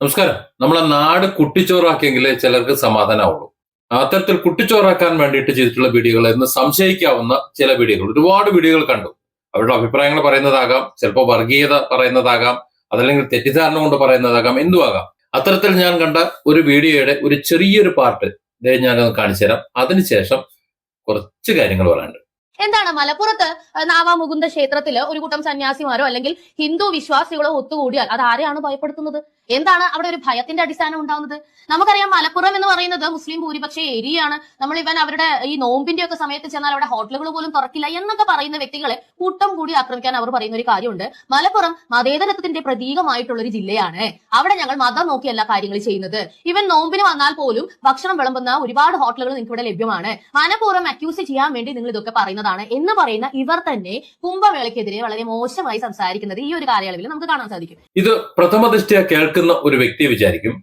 നമസ്കാരം. നമ്മളെ നാട് കുട്ടിച്ചോറാക്കിയെങ്കിലേ ചിലർക്ക് സമാധാനമാവുള്ളൂ അത്തരത്തിൽ കുട്ടിച്ചോറാക്കാൻ വേണ്ടിയിട്ട് ചെയ്തിട്ടുള്ള വീഡിയോകൾ എന്ന് സംശയിക്കാവുന്ന ചില വീഡിയോകൾ. ഒരുപാട് വീഡിയോകൾ കണ്ടു. അവരുടെ അഭിപ്രായങ്ങൾ പറയുന്നതാകാം ചിലപ്പോൾ വർഗീയത പറയുന്നതാകാം അതല്ലെങ്കിൽ തെറ്റിദ്ധാരണ കൊണ്ട് പറയുന്നതാകാം എന്തുമാകാം അത്തരത്തിൽ ഞാൻ കണ്ട ഒരു വീഡിയോയുടെ ഒരു ചെറിയൊരു പാർട്ട് ഞാനൊന്ന് കാണിച്ചു തരാം അതിനുശേഷം കുറച്ച് കാര്യങ്ങൾ പറയാനുണ്ട്. എന്താണ് മലപ്പുറത്ത് നാവാമുകുന്ദ ക്ഷേത്രത്തിൽ ഒരു കൂട്ടം സന്യാസിമാരോ അല്ലെങ്കിൽ ഹിന്ദു വിശ്വാസികളോ ഒത്തുകൂടിയാൽ അത് ആരെയാണ് ഭയപ്പെടുത്തുന്നത്? എന്താണ് അവിടെ ഒരു ഭയത്തിന്റെ അടിസ്ഥാനം ഉണ്ടാവുന്നത്? നമുക്കറിയാം മലപ്പുറം എന്ന് പറയുന്നത് മുസ്ലിം ഭൂരിപക്ഷ ഏരിയയാണ്. നമ്മൾ ഇവൻ അവരുടെ ഈ നോമ്പിന്റെ ഒക്കെ സമയത്ത് ചെന്നാൽ അവിടെ ഹോട്ടലുകൾ പോലും തുറക്കില്ല എന്നൊക്കെ പറയുന്ന വ്യക്തികളെ കൂട്ടം കൂടി ആക്രമിക്കാൻ അവർ പറയുന്ന ഒരു കാര്യമുണ്ട്. മലപ്പുറം മതേതരത്വത്തിന്റെ പ്രതീകമായിട്ടുള്ള ഒരു ജില്ലയാണ്. അവിടെ ഞങ്ങൾ മതം നോക്കിയല്ല കാര്യങ്ങൾ ചെയ്യുന്നത്. ഇവൻ നോമ്പിന് വന്നാൽ പോലും ഭക്ഷണം വിളമ്പുന്ന ഒരുപാട് ഹോട്ടലുകൾ നിങ്ങൾക്ക് ഇവിടെ ലഭ്യമാണ്. മനഃപൂർവം അക്യൂസ് ചെയ്യാൻ വേണ്ടി നിങ്ങൾ ഇതൊക്കെ പറയുന്നതാണ് എന്ന് പറയുന്ന ഇവർ തന്നെ കുംഭമേളയ്ക്കെതിരെ വളരെ മോശമായി സംസാരിക്കുന്നത് ഈ ഒരു കാലയളവിൽ നമുക്ക് കാണാൻ സാധിക്കും. ഇത് പ്രഥമ ദൃഷ്ടിയ കേൾക്കുന്ന ഒരു വ്യക്തി വിചാരിക്കും.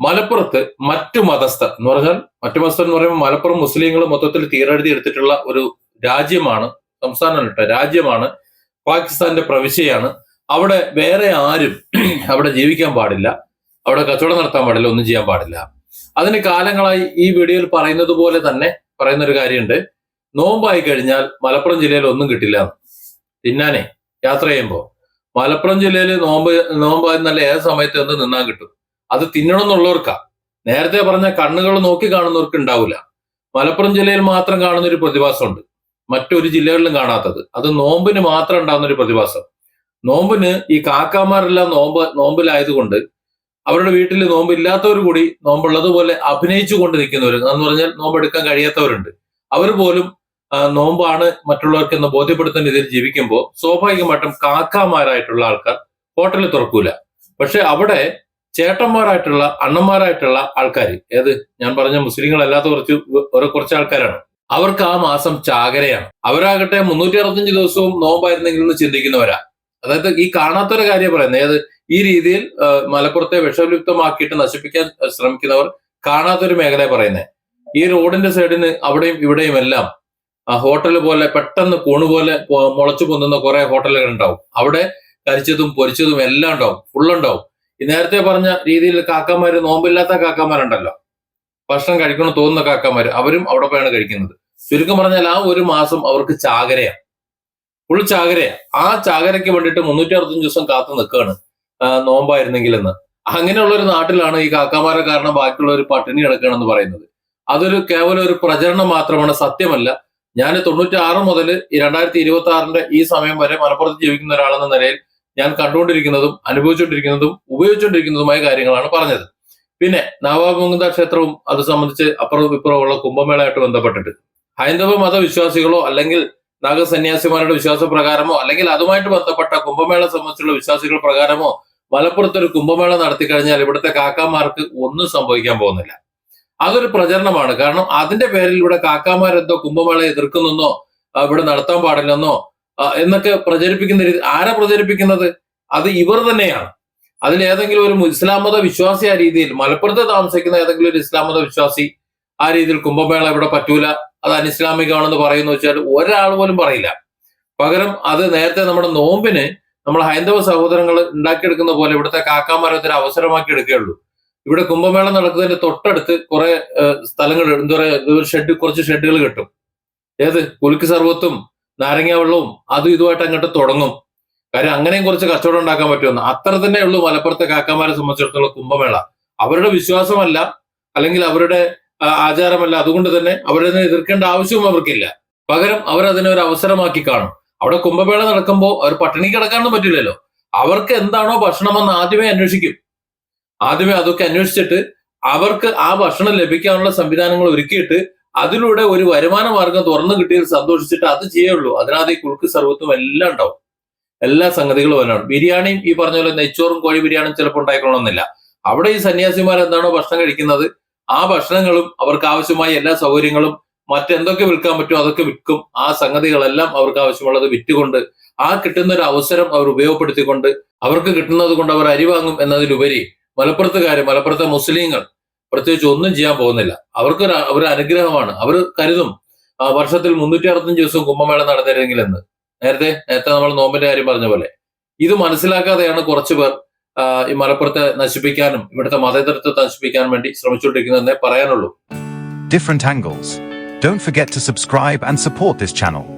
മലപ്പുറത്ത് മറ്റു മതസ്ഥർ എന്ന് പറഞ്ഞാൽ മറ്റു മതസ്ഥർ എന്ന് പറയുമ്പോൾ മലപ്പുറം മുസ്ലിങ്ങൾ മൊത്തത്തിൽ തീരെഴുതി എടുത്തിട്ടുള്ള ഒരു രാജ്യമാണ് സംസ്ഥാനമല്ല രാജ്യമാണ് പാകിസ്ഥാന്റെ പ്രവിശ്യയാണ്. അവിടെ വേറെ ആരും അവിടെ ജീവിക്കാൻ പാടില്ല. അവിടെ കച്ചവടം നടത്താൻ പാടില്ല ഒന്നും ചെയ്യാൻ പാടില്ല. അതിന് കാലങ്ങളായി ഈ വീഡിയോയിൽ പറയുന്നത് പോലെ തന്നെ പറയുന്ന ഒരു കാര്യമുണ്ട്. നോമ്പായി കഴിഞ്ഞാൽ മലപ്പുറം ജില്ലയിൽ ഒന്നും കിട്ടില്ല. തിന്നാനേ യാത്ര ചെയ്യുമ്പോൾ മലപ്പുറം ജില്ലയിൽ നോമ്പ് നോമ്പായി നല്ല ഏത് സമയത്ത് എന്ത് നിന്നാൻ കിട്ടും? അത് തിന്നണം എന്നുള്ളവർക്കാ നേരത്തെ പറഞ്ഞ കണ്ണുകൾ നോക്കി കാണുന്നവർക്ക് ഉണ്ടാവില്ല മലപ്പുറം ജില്ലയിൽ മാത്രം കാണുന്ന ഒരു പ്രതിഭാസമുണ്ട്. മറ്റൊരു ജില്ലകളിലും കാണാത്തത്. അത് നോമ്പിന് മാത്രം ഉണ്ടാകുന്ന ഒരു പ്രതിഭാസം. നോമ്പിന് ഈ കാക്കാമാരെല്ലാം നോമ്പ് നോമ്പിലായതുകൊണ്ട് അവരുടെ വീട്ടിൽ നോമ്പ് നോമ്പില്ലാത്തവർ കൂടി നോമ്പുള്ളതുപോലെ അഭിനയിച്ചു കൊണ്ടിരിക്കുന്നവർ എന്ന് പറഞ്ഞാൽ നോമ്പെടുക്കാൻ കഴിയാത്തവരുണ്ട്. അവർ പോലും നോമ്പാണ് മറ്റുള്ളവർക്ക് എന്ന് ബോധ്യപ്പെടുത്തുന്ന രീതിയിൽ ജീവിക്കുമ്പോൾ സ്വാഭാവികമായിട്ടും കാക്കാമാരായിട്ടുള്ള ആൾക്കാർ ഹോട്ടലിൽ തുറക്കൂല. പക്ഷെ അവിടെ ചേട്ടന്മാരായിട്ടുള്ള അണ്ണന്മാരായിട്ടുള്ള ആൾക്കാർ ഏത്? ഞാൻ പറഞ്ഞ മുസ്ലിങ്ങളല്ലാത്ത കുറച്ച് കുറച്ച് ആൾക്കാരാണ്. അവർക്ക് ആ മാസം ചാകരയാണ്. അവരാകട്ടെ മുന്നൂറ്റി അറുപത്തഞ്ച് ദിവസവും നോമ്പായിരുന്നെങ്കിൽ എന്ന് ചിന്തിക്കുന്നവരാ. അതായത് ഈ കാണാത്തൊരു കാര്യം പറയുന്നത് ഏത്? ഈ രീതിയിൽ മലപ്പുറത്തെ വിഷലിപ്തമാക്കിയിട്ട് നശിപ്പിക്കാൻ ശ്രമിക്കുന്നവർ കാണാത്തൊരു മേഖല പറയുന്നത് ഈ റോഡിന്റെ സൈഡിന് അവിടെയും ഇവിടെയും എല്ലാം ഹോട്ടൽ പോലെ പെട്ടെന്ന് കൂണ് പോലെ മുളച്ചു പൊന്നുന്ന കുറെ ഹോട്ടലുകൾ ഉണ്ടാവും അവിടെ കരിച്ചതും പൊരിച്ചതും എല്ലാം ഉണ്ടാവും ഫുള്ളുണ്ടാവും ഈ നേരത്തെ പറഞ്ഞ രീതിയിൽ കാക്കാമാര് നോമ്പില്ലാത്ത കാക്കാമാരുണ്ടല്ലോ. ഭക്ഷണം കഴിക്കണം തോന്നുന്ന കാക്കാമാര് അവരും അവിടെ പോയാണ് കഴിക്കുന്നത്. ചുരുക്കം പറഞ്ഞാൽ ആ ഒരു മാസം അവർക്ക് ചാകരയാണ് ഫുൾ ചാകരയാ. ആ ചാകരയ്ക്ക് വേണ്ടിയിട്ട് മുന്നൂറ്റി അറുപത്തഞ്ച് ദിവസം കാത്തു നിൽക്കുകയാണ് നോമ്പായിരുന്നെങ്കിലെന്ന്. അങ്ങനെയുള്ള ഒരു നാട്ടിലാണ് ഈ കാക്കാമാരെ കാരണം ബാക്കിയുള്ളവർ പട്ടിണി കിടക്കുകയാണെന്ന് പറയുന്നത്. അതൊരു കേവലം ഒരു പ്രചരണം മാത്രമാണ് സത്യമല്ല. ഞാൻ തൊണ്ണൂറ്റി ആറ് മുതൽ രണ്ടായിരത്തി ഇരുപത്തി ആറിന്റെ ഈ സമയം വരെ മലപ്പുറത്ത് ജീവിക്കുന്ന ഒരാളെന്ന നിലയിൽ ഞാൻ കണ്ടുകൊണ്ടിരിക്കുന്നതും അനുഭവിച്ചുകൊണ്ടിരിക്കുന്നതും ഉപയോഗിച്ചുകൊണ്ടിരിക്കുന്നതുമായ കാര്യങ്ങളാണ് പറഞ്ഞത്. പിന്നെ നവാമുകുന്ദ ക്ഷേത്രവും അത് സംബന്ധിച്ച് അപ്പുറവും ഇപ്പുറവും ഉള്ള കുംഭമേളയായിട്ട് ബന്ധപ്പെട്ടിട്ട്. ഹൈന്ദവ മതവിശ്വാസികളോ അല്ലെങ്കിൽ നാഗസന്യാസിമാരുടെ വിശ്വാസ പ്രകാരമോ അല്ലെങ്കിൽ അതുമായിട്ട് ബന്ധപ്പെട്ട കുംഭമേള സംബന്ധിച്ചുള്ള വിശ്വാസികൾ പ്രകാരമോ മലപ്പുറത്ത് ഒരു കുംഭമേള നടത്തി കഴിഞ്ഞാൽ ഇവിടുത്തെ കാക്കാമാർക്ക് ഒന്നും സംഭവിക്കാൻ പോകുന്നില്ല. അതൊരു പ്രചരണമാണ്. കാരണം അതിന്റെ പേരിൽ ഇവിടെ കാക്കാമാരെന്തോ കുംഭമേള എതിർക്കുന്നെന്നോ ഇവിടെ നടത്താൻ പാടില്ലെന്നോ എന്നൊക്കെ പ്രചരിപ്പിക്കുന്ന രീതി ആരാ പ്രചരിപ്പിക്കുന്നത്? അത് ഇവർ തന്നെയാണ്. അതിൽ ഏതെങ്കിലും ഒരു ഇസ്ലാം മത വിശ്വാസി ആ രീതിയിൽ മലപ്പുറത്ത് താമസിക്കുന്ന ഏതെങ്കിലും ഒരു ഇസ്ലാം മത വിശ്വാസി ആ രീതിയിൽ കുംഭമേള ഇവിടെ പറ്റൂല അത് അനിസ്ലാമികമാണെന്ന് പറയുന്നു വെച്ചാൽ ഒരാൾ പോലും പറയില്ല. പകരം അത് നേരത്തെ നമ്മുടെ നോമ്പിന് നമ്മൾ ഹൈന്ദവ സഹോദരങ്ങൾ ഉണ്ടാക്കിയെടുക്കുന്ന പോലെ ഇവിടുത്തെ കാക്കാമാരത്തിന് അവസരമാക്കി എടുക്കുകയുള്ളൂ. ഇവിടെ കുംഭമേള നടക്കുന്നതിന്റെ തൊട്ടടുത്ത് കുറെ സ്ഥലങ്ങൾ എന്താ പറയാ ഷെഡ് കുറച്ച് ഷെഡുകൾ കിട്ടും. ഏത്? കുലുക്ക് സർവത്തും നാരങ്ങ വെള്ളവും അതും ഇതുമായിട്ട് അങ്ങോട്ട് തുടങ്ങും. കാര്യം അങ്ങനെയും കുറച്ച് കച്ചവടം ഉണ്ടാക്കാൻ പറ്റുമെന്ന്. അത്ര തന്നെ ഉള്ളൂ മലപ്പുറത്തെ കാക്കമാരെ സംബന്ധിച്ചിടത്തോളം കുംഭമേള. അവരുടെ വിശ്വാസമല്ല അല്ലെങ്കിൽ അവരുടെ ആചാരമല്ല. അതുകൊണ്ട് തന്നെ അവരെ എതിർക്കേണ്ട ആവശ്യവും അവർക്കില്ല. പകരം അവരതിനെ ഒരു അവസരമാക്കി കാണും. അവിടെ കുംഭമേള നടക്കുമ്പോൾ അവർ പട്ടിണി കിടക്കാനൊന്നും പറ്റില്ലല്ലോ. അവർക്ക് എന്താണോ ഭക്ഷണമെന്ന് ആദ്യമേ അന്വേഷിക്കും. ആദ്യമേ അതൊക്കെ അന്വേഷിച്ചിട്ട് അവർക്ക് ആ ഭക്ഷണം ലഭിക്കാനുള്ള സംവിധാനങ്ങൾ ഒരുക്കിയിട്ട് അതിലൂടെ ഒരു വരുമാന മാർഗം തുറന്നു കിട്ടിയതിൽ സന്തോഷിച്ചിട്ട് അത് ചെയ്യുള്ളൂ. അതിനകത്ത് ഈ കുറുക്ക് സർവത്തും എല്ലാം ഉണ്ടാവും. എല്ലാ സംഗതികളും എല്ലാം ബിരിയാണിയും ഈ പറഞ്ഞ പോലെ നെയ്ച്ചോറും കോഴി ബിരിയാണിയും ചിലപ്പോൾ ഉണ്ടായിക്കൊള്ളണമെന്നില്ല. അവിടെ ഈ സന്യാസിമാർ എന്താണോ ഭക്ഷണം കഴിക്കുന്നത്? ആ ഭക്ഷണങ്ങളും അവർക്ക് ആവശ്യമായ എല്ലാ സൗകര്യങ്ങളും മറ്റെന്തൊക്കെ വിൽക്കാൻ പറ്റുമോ അതൊക്കെ വിൽക്കും. ആ സംഗതികളെല്ലാം അവർക്ക് ആവശ്യമുള്ളത് വിറ്റുകൊണ്ട് ആ കിട്ടുന്ന ഒരു അവസരം അവർ ഉപയോഗപ്പെടുത്തിക്കൊണ്ട് അവർക്ക് കിട്ടുന്നത് കൊണ്ട് അവർ അരി വാങ്ങും എന്നതിലുപരി മലപ്പുറത്തുകാര് മലപ്പുറത്തെ മുസ്ലിങ്ങൾ പ്രത്യേകിച്ച് ഒന്നും ചെയ്യാൻ പോകുന്നില്ല. അവർക്ക് ഒരു അനുഗ്രഹമാണ്. അവർ കരുതും വർഷത്തിൽ മുന്നൂറ്റി അറുപത്തഞ്ച് ദിവസം കുംഭമേള നടന്നിരുന്നെങ്കിൽ എന്ന് നേരത്തെ നേരത്തെ നമ്മൾ നോമ്പിന്റെ കാര്യം പറഞ്ഞ പോലെ. ഇത് മനസ്സിലാക്കാതെയാണ് കുറച്ചു പേർ ഈ മലപ്പുറത്തെ നശിപ്പിക്കാനും ഇവിടുത്തെ മതേതരത്വത്തെ നശിപ്പിക്കാനും വേണ്ടി ശ്രമിച്ചുകൊണ്ടിരിക്കുന്നതെന്നേ പറയാനുള്ളൂ. Different angles. Don't forget to subscribe and support this channel.